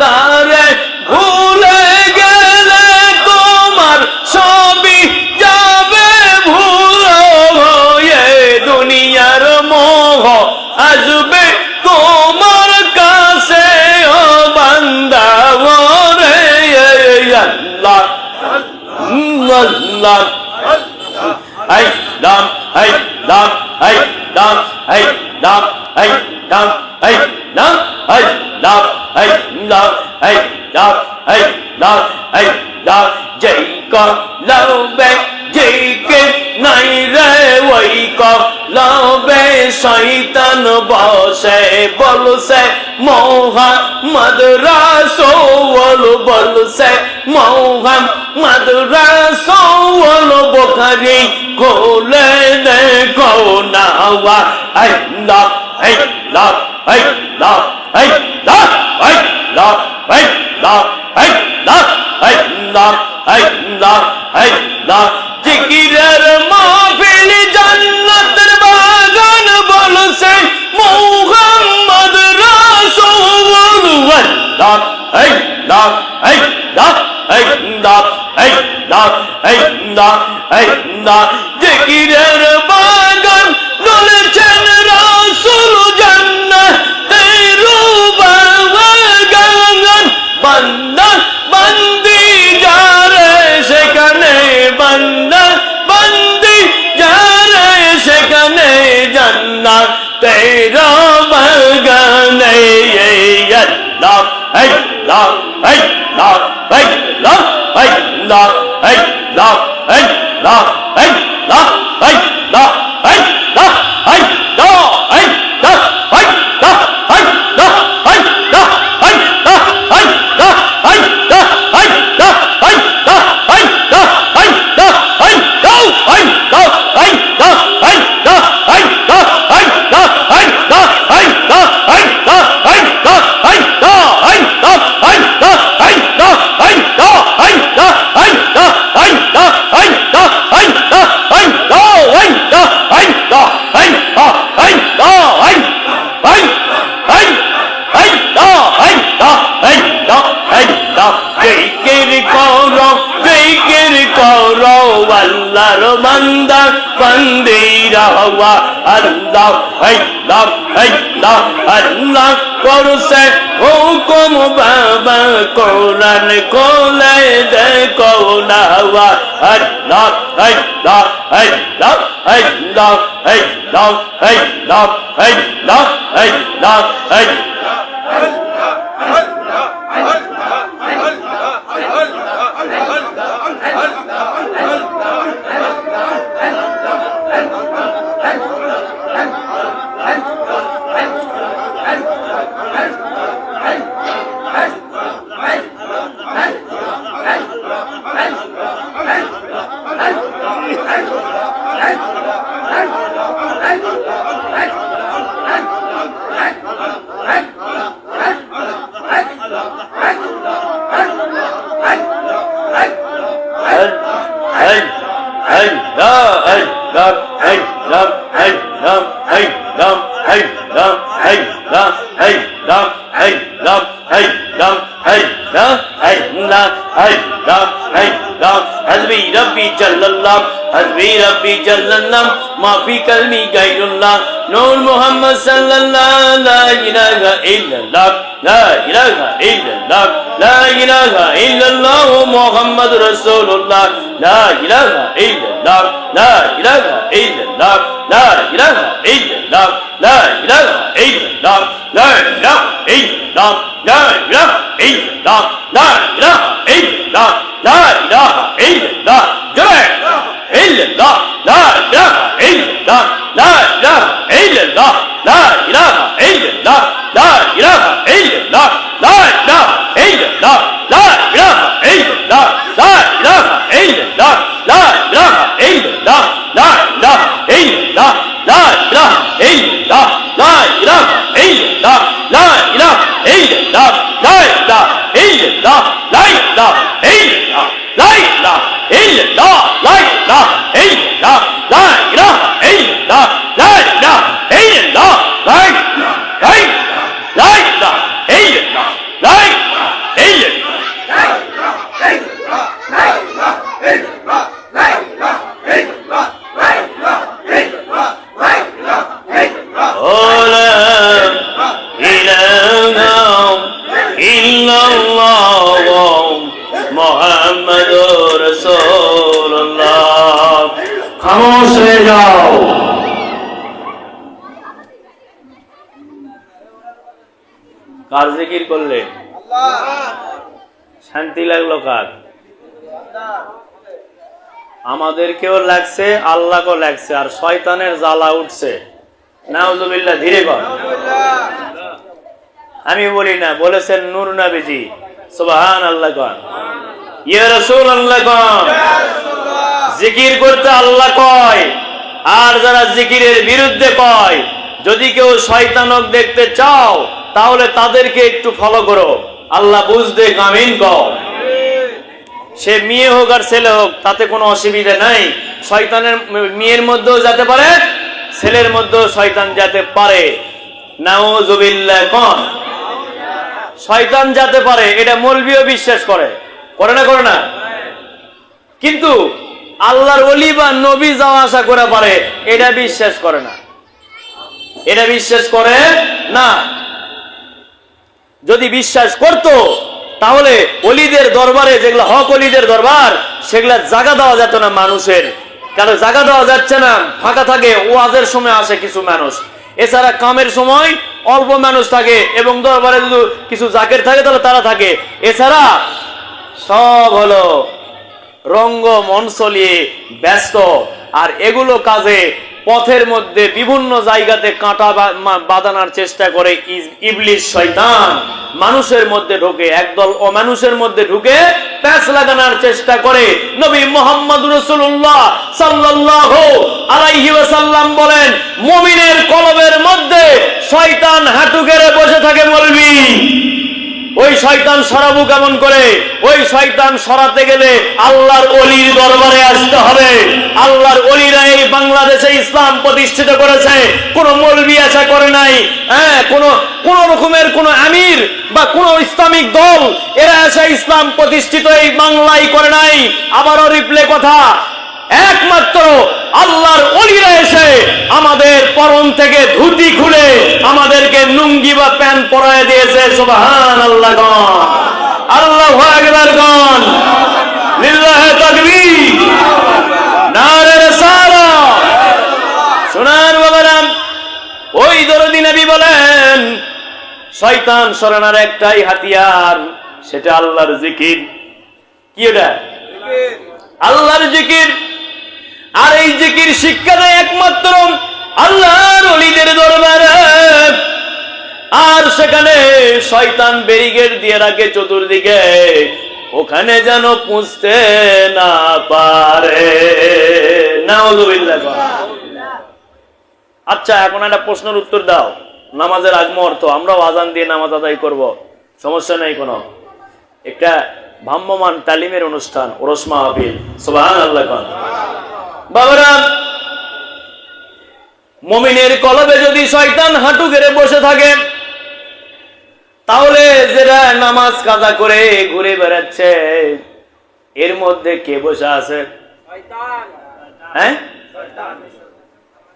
তারে ভুলে গেলে তোমার সবই যাবে ভুল হয়ে দুনিয়ার মোহ। আসবে তোমার কাছে ও বান্দা রে আল্লাহ আল্লাহ এই দাম এই দাম এই দাম এই দাম এই দাম এই দাম, এই লাভ, হই লাভ হই লাভ হই লাভ হই, লাভ। যেই কলবে যেই কে নাই রে, ওই কলবে শৈতান বসে, বলছে মোহা মদরাসোল বলছে মোহা মদরাসোল বোখারি খোলে দেখো না আল্লাহ আল্লাহ আল্লাহ আল্লাহ জিকিরের মাহফিল জান্নাতের বাগান বলছে মুহাম্মদ রাসূলুল্লাহ এই না এই না এই না এই না এই না এই না জিকিরের বাগান হওয়া আল্লাহ আল্লাহ আল্লাহ আল্লাহ করছে হুকুম বাবা কোরআন কোলে দেখো না আল্লাহ আল্লাহ আল্লাহ আল্লাহ আল্লাহ আল্লাহ আল্লাহ আল্লাহ আল্লাহ রাম হরি রাম হরি রাম হরি রাম হরি রাম হজবি রব্বি জাল্লাল্লাহ হজবি রব্বি জাল্লাল্লাহ মাফি কলমি গাইরুল্লাহ নূর মুহাম্মদ সাল্লাল্লাহ লা ইলাহা ইল্লাল্লাহ লা ইলাহা ইল্লাল্লাহ লা ইলাহা ইল্লাল্লাহ মুহাম্মদ রাসূলুল্লাহ লা لا إله إلا الله لا إله إلا الله لا إله إلا الله لا إلا الله لا إله إلا الله لا إله إلا الله لا إله إلا الله لا إله জিকির করলেন শান্তি লাগল কার? আমাদেরকেও লাগছে, আল্লাহকেও লাগছে, আর শয়তানের জ্বালা উঠছে। নাউজুবিল্লাহ, ধীরে কর। আমি বলি না, বলেছেন নূর নাবিজি। সুবহান আল্লাহ কন। ইয়া রাসূল আল্লাহ কন। জিকির করতে আল্লাহ কয়, আর যারা জিকিরের বিরুদ্ধে কয়, যদি কেউ শয়তানক দেখতে চাও তাহলে তাদেরকে একটু ফলো করো। আল্লাহ বুঝতে কামিন কর। সে মেয়ে হোক আর ছেলে হোক, তাতে কোনো অসুবিধা নাই। শয়তানের মেয়ের মধ্যেও যেতে পারে, ছেলের মধ্যেও শয়তান যেতে পারে। কোন। শয়তান যেতে পারে, এটা মৌলবীও বিশ্বাস করে। করে না করে না? কিন্তু আল্লাহর অলি বা নবী যাওয়া আসা করে পারে, এটা বিশ্বাস করে না। এটা বিশ্বাস করে না। যদি বিশ্বাস করত, তাহলে অলিদের দরবারে যেগুলো হক অলিদের দরবার, সেগুলো জায়গা দেওয়া যেত না মানুষের। কারণ জায়গা দেওয়া যাচ্ছে না, ফাঁকা থাকে, ওয়াজের সময় আসে কিছু মানুষ। এছাড়া কামের সময় অল্প মানুষ থাকে এবং দরবারে কিছু জাকের থাকে, তাহলে তারা থাকে। এছাড়া সব হলো রঙ্গ মঞ্চ নিয়ে ব্যস্ত। আর এগুলো কাজে পথের মধ্যে বিভিন্ন জায়গাতে কাঁটা বাঁধানোর চেষ্টা করে ইবলিশ শয়তান। মানুষের মধ্যে ঢুকে, একদল অমানুষের মধ্যে ঢুকে প্যাঁচ লাগানোর চেষ্টা করে। নবী মোহাম্মদ রসুল্লাহ সাল্লাল্লাহু আলাইহি ওয়াসাল্লাম বলেন, মমিনের কলবের মধ্যে শয়তান হাঁটু গেড়ে বসে থাকে বলবি ওই শয়তান সরাবু কেমন করে? ওই শয়তান সরাতে গেলে আল্লাহর অলির দরবারে আসতে হবে। আল্লাহর অলিরা এই বাংলাদেশে ইসলাম প্রতিষ্ঠিত করেছে। কোন মৌলবি আশা করে নাই। হ্যাঁ কোন কোন রকমের কোন আমির বা কোন ইসলামিক দল, এরা এসে ইসলাম প্রতিষ্ঠিত এই বাংলায় করে নাই। আবারও রিপ্লে কথা একমাত্র আল্লাহর অলিরা এসে আমাদের পরন থেকে ধুতি খুলে আমাদেরকে নুঙ্গি বা প্যান্ট পরায় দিয়েছে সুবহান আল্লাহ গণ। আল্লাহ আকবার গণ। লিল্লাহে রিসালাত শোনান বাবারাম ওই দরদি নবী বলেন শয়তান সরানোর একটাই হাতিয়ার সেটা আল্লাহর জিকির। কি ওটা? আল্লাহর জিকির। আর এই জিকির শিক্ষা দেয় একমাত্র আল্লাহর অলিদের দরবারে। আর সেখানে শয়তান ব্যারিকেড দিয়ে রাখে চতুর্দিকে। ওখানে যেন পুষতে না পারে। আচ্ছা এখন একটা প্রশ্নের উত্তর দাও। নামাজের আগ মুহূর্ত আমরাও আজান দিয়ে নামাজ আদায় করব। সমস্যা নেই কোনো। একটা ভ্রাম্যমান তালিমের অনুষ্ঠান, ওরস মাহফিল। সুবহান আল্লাহ বাবারা মমিনের কলবে যদি শয়তান হাঁটু গেড়ে বসে থাকে তাহলে যেটা নামাজ কাজা করে ঘুরে বেড়াচ্ছে এর মধ্যে কে বসে আছে? হ্যাঁ?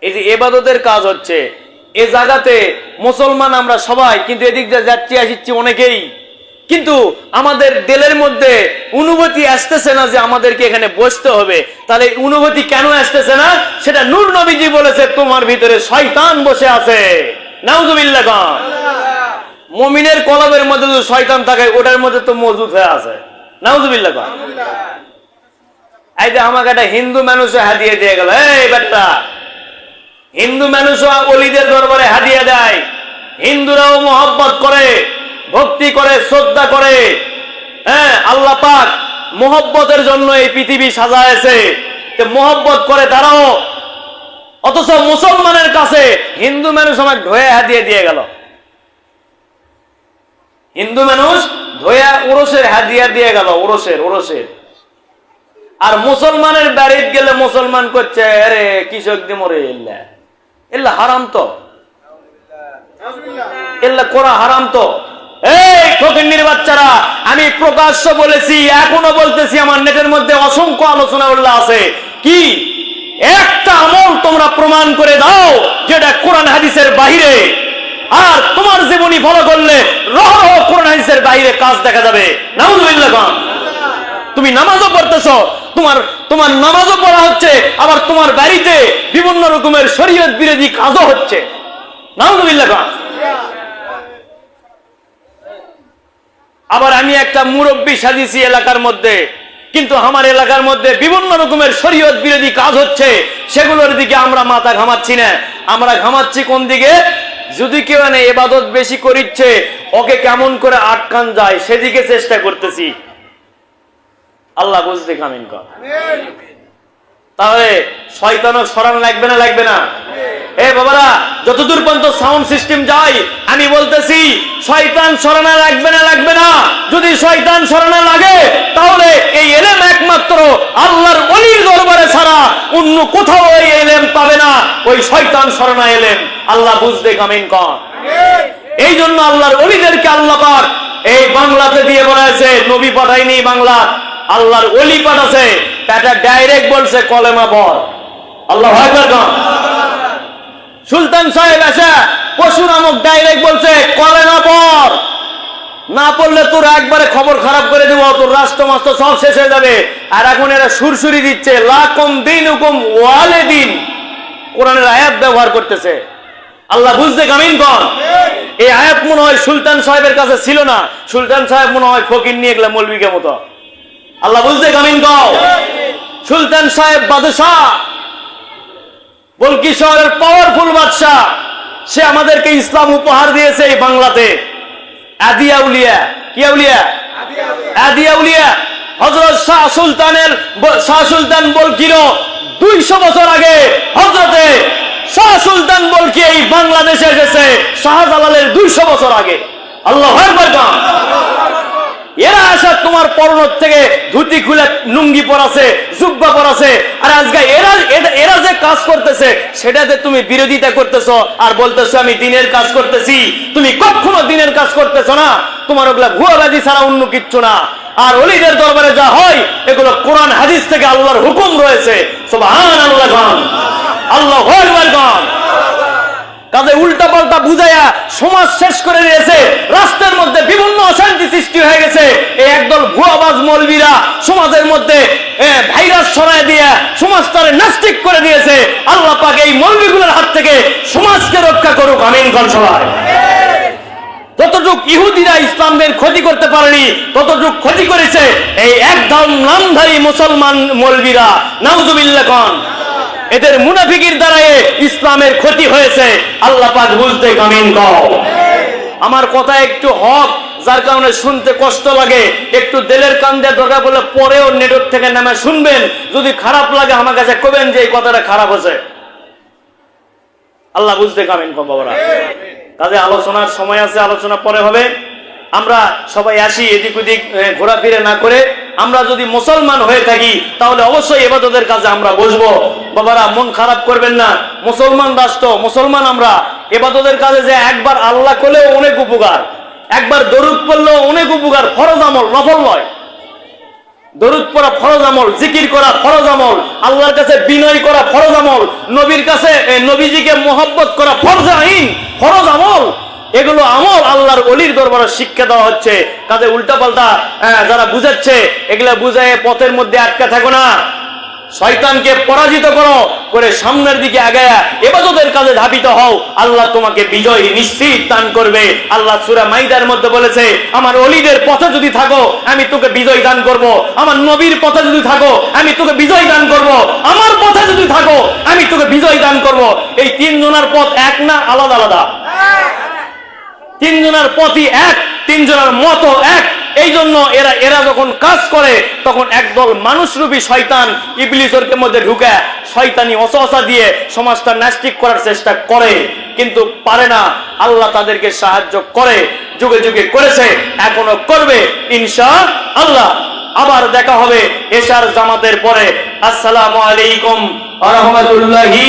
এই যে এবাদতের কাজ হচ্ছে এ জায়গাতে মুসলমান আমরা সবাই কিন্তু এদিক দিয়ে যাচ্ছি আসিচ্ছি অনেকেই। কিন্তু আমাদের দিলের মধ্যে অনুভূতি আসতেছে না যে আমাদেরকে এখানে বসতে হবে। তাহলে অনুভূতি কেন আসতেছে না? সেটা নূর নবীজি বলেছে, তোমার ভিতরে শয়তান বসে আছে। নাউজুবিল্লাহ মমিনের কলবের মধ্যে যদি শয়তান থাকে, ওটার মধ্যে তো মজুদ হয়ে আছে। নাউজুবিল্লাহ এই যে আমাকে একটা হিন্দু মানুষে হাতিয়ে দিয়ে গেল, এই বেটা, হিন্দু মানুষ অলিদের দরবারে হাদিয়া দেয়। হিন্দুরাও মোহব্বত করে। ভক্তি করে, শ্রদ্ধা করে। হ্যাঁ আল্লাহ পাক মোহব্বতের জন্য এই পৃথিবী সাজায়ছে। মোহব্বত করে তারাও। অথচ মুসলমানের কাছে হিন্দু মানুষ আমাকে ধোয়া হাদিয়ে দিয়ে গেল। হিন্দু মানুষ ধোয়া ওরসের হাদিয়া দিয়ে গেল, ওরসের ওরসের। আর মুসলমানের বাড়িতে গেলে মুসলমান করছে, আরে, কৃষক দিমরে এল্লা এল্লা হারাম তো। এল্লা করা হারাম তো। এই বাচ্চারা আমি প্রকাশ্য বলেছি, এখনও বলতেছি, আমার নেটের মধ্যে অসংখ্য আলোচনা উল্লাহ আছে। কি? একটা আমল তোমরা প্রমাণ করে দাও, যেটা কোরআন হাদিসের বাহিরে। আর তোমার জীবনী ফলো করলে রহ কোরআন হাদিসের বাইরে কাজ দেখা যাবে। নাউজুবিল্লাহ তুমি নামাজও পড়তেছ, তোমার তোমার নামাজও পড়া হচ্ছে, আবার তোমার বাড়িতে বিভিন্ন রকমের শরীয়ত বিরোধী কাজও হচ্ছে। নাউজুবিল্লাহ খান আবার আমি একটা মুরব্বী সাজিছি এলাকার মধ্যে। কিন্তু আমার এলাকার মধ্যে বিভিন্ন রকমের শরীয়ত বিরোধী কাজ হচ্ছে সেগুলোর দিকে আমরা মাথা ঘামাচ্ছি না। আমরা ঘামাচ্ছি কোন দিকে? যদি কেউ এনে এবাদত বেশি করিচ্ছে ওকে কেমন করে আটকান যায় সেদিকে চেষ্টা করতেছি। আল্লাহ বুঝতে কামিন কর। তাহলে শয়তানও সরান লাগবে না লাগবে না? এ বাবারা, যতদূর পর্যন্ত সাউন্ড সিস্টেম যায়, আমি বলতেছি, শয়তান সরানা লাগবে না লাগবে না। যদি শয়তান সরানা লাগে, তাহলে এই এলেম একমাত্র আল্লাহর অলির দরবারে ছাড়া অন্য কোথাও এই এলেম পাবে না। ওই শয়তান সরানা এলেম। আল্লাহ বুঝতে কামিন কর এই জন্য আল্লাহর অলিদেরকে আল্লাহ পাক এই বাংলাতে দিয়ে বলেছে, নবী পাঠায়নি বাংলা। আল্লাহর অলি পাঠাছে। এটা ডাইরেক্ট বলছে কলেমা পর। আল্লাহ কন। সুলতান সাহেব এসে পশু নামক ডাইরেক্ট বলছে কলেমা পর না পড়লে তোর একবারে খবর খারাপ করে দেবো, তোর রাষ্ট্র মাস্ত্র সব শেষ হয়ে যাবে। আর এখন এরা সুরসুরি দিচ্ছে, লাকম দিন হুকুম ওয়ালে দিন কোরআনের আয়াত ব্যবহার করতেছে। আল্লাহ বুঝতে কামিন কন এই আয়াত মনে হয় সুলতান সাহেবের কাছে ছিল না। সুলতান সাহেব মনে হয় ফকির নিয়ে গেলাম মৌলবিকে মতো। আল্লাহ বুঝতে কামিন কও সুলতান সাহেব বাদশাহ। বলকি শহরের পাওয়ারফুল বাদশাহ সে আমাদেরকে ইসলাম উপহার দিয়েছে এই বাংলাতে। আদিয়া উলিয়া কি উলিয়া আদিয়া উলিয়া হজরত শাহ সুলতানের শাহ সুলতান বলকির দুইশো বছর আগে হজরতে শাহ সুলতান বলকি এই বাংলাদেশে এসেছে? শাহজালালের দুইশো বছর আগে। আল্লাহ এরা আসা তোমার পরনত থেকে ধুতি খুলে লুঙ্গি পরাছে, জুব্বা পরাছে। আর আজকে এরা এরা- যে কাজ করতেছে সেটাতে তুমি বিরোধিতা করতেছো আর বলতেছো আমি দিনের কাজ করতেছি, তুমি কখনো দিনের কাজ করতেছো না। তোমার ওগুলা ভুয়াবাজি ছাড়া অন্য কিচ্ছু না। আর অলিদের দরবারে যা হয়, এগুলো কোরআন, হাদিস থেকে আল্লাহর হুকুম রয়েছে। সুবহান আল্লাহ আল্লাহ কাজে উল্টা পাল্টা বুঝাইয়া সমাজ শেষ করে দিয়েছে। রাষ্ট্রের মধ্যে বিভিন্ন অশান্তি সৃষ্টি হয়ে গেছে। এই একদল ভুয়াবাজ মৌলবীরা সমাজের মধ্যে ভাইরাস ছড়ায় দিয়ে সমাজ তারে নাস্তিক করে দিয়েছে। আল্লাহ পাক এই মৌলবীগুলোর হাত থেকে সমাজকে রক্ষা করুক। আমিন, কন সবাই যতটুক ইহুদিরা ইসলামের ক্ষতি করতে পারেনি, ততটুক ক্ষতি করেছে এই একদম নামধারী মুসলমান মৌলবীরা। নাউজুবিল্লাহ খান এদের মুনাফিকির দ্বারাই ইসলামের ক্ষতি হয়েছে। আল্লাহ পাক বুঝতে কামিন কও। আমার কথা একটু হক, যার কারণে শুনতে কষ্ট লাগে। একটু দিলের কান দিয়ে দরকার বলে পরেও নেটওয়ার্ক থেকে নামে শুনবেন। যদি খারাপ লাগে আমার কাছে কবেন যে এই কথাটা খারাপ হয়েছে। আল্লাহ বুঝতে কামিন কম বাবারা। কাজে আলোচনার সময় আছে, আলোচনা পরে হবে। আমরা সবাই আসি এদিক ওদিক ঘোরাফিরে না করে। আমরা যদি মুসলমান হয়ে থাকি, তাহলে অবশ্যই এবাদতের কাজে আমরা বসবো। বাবারা, মন খারাপ করবেন না। মুসলমান রাষ্ট্র, মুসলমান আমরা। এবাদতের কাজে যে একবার আল্লাহ করলেও অনেক উপকার। একবার দরুদ পড়লেও অনেক উপকার, ফরজ আমল, নফল নয়। দরুদ পড়া ফরজ আমল, জিকির করা ফরজ আমল, আল্লাহর কাছে বিনয় করা ফরজ আমল, নবীর কাছে নবীজিকে মোহব্বত করা ফরজ আইন, ফরজ আমল। এগুলো আমল আল্লাহর অলির দরবারে শিক্ষা দেওয়া হচ্ছে। কাজে উল্টা পাল্টা যারা বুঝাচ্ছে, এগুলা বুঝায় পথের মধ্যে আটকা থাকো না। শয়তানকে পরাজিত করো, করে সামনের দিকে আগায়া এবাদতের কাজে ধাবিত হও। আল্লাহ তোমাকে বিজয় নিশ্চিত দান করবে। আল্লাহ সুরা মাইদার মধ্যে বলেছে, আমার অলিদের পথে যদি থাকো, আমি তোকে বিজয় দান করব। আমার নবীর পথে যদি থাকো, আমি তোকে বিজয় দান করব। আমার পথে যদি থাকো, আমি তোকে বিজয় দান করব। এই তিন জনের পথ এক না আলাদা আলাদা? তিনজনের পথই এক, তিনজনের মতো এক। এই জন্য এরা এরা যখন কাজ করে, তখন একদল মানুষরূপী শয়তান ইবলিসের মধ্যে ঢুকে, শয়তানি অসহসা দিয়ে সমাজটা ন্যাস্টিক করার চেষ্টা করে, কিন্তু পারে না। আল্লাহ তাদেরকে সাহায্য করে, যুগে যুগে করেছে, এখনও করবে ইনশা আল্লাহ আবার দেখা হবে এশার জামাতের পরে। আসসালামু আলাইকুম রাহমাতুল্লাহি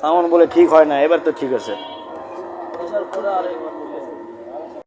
সাউন্ড বলে ঠিক হয় না এবার তো ঠিক আছে।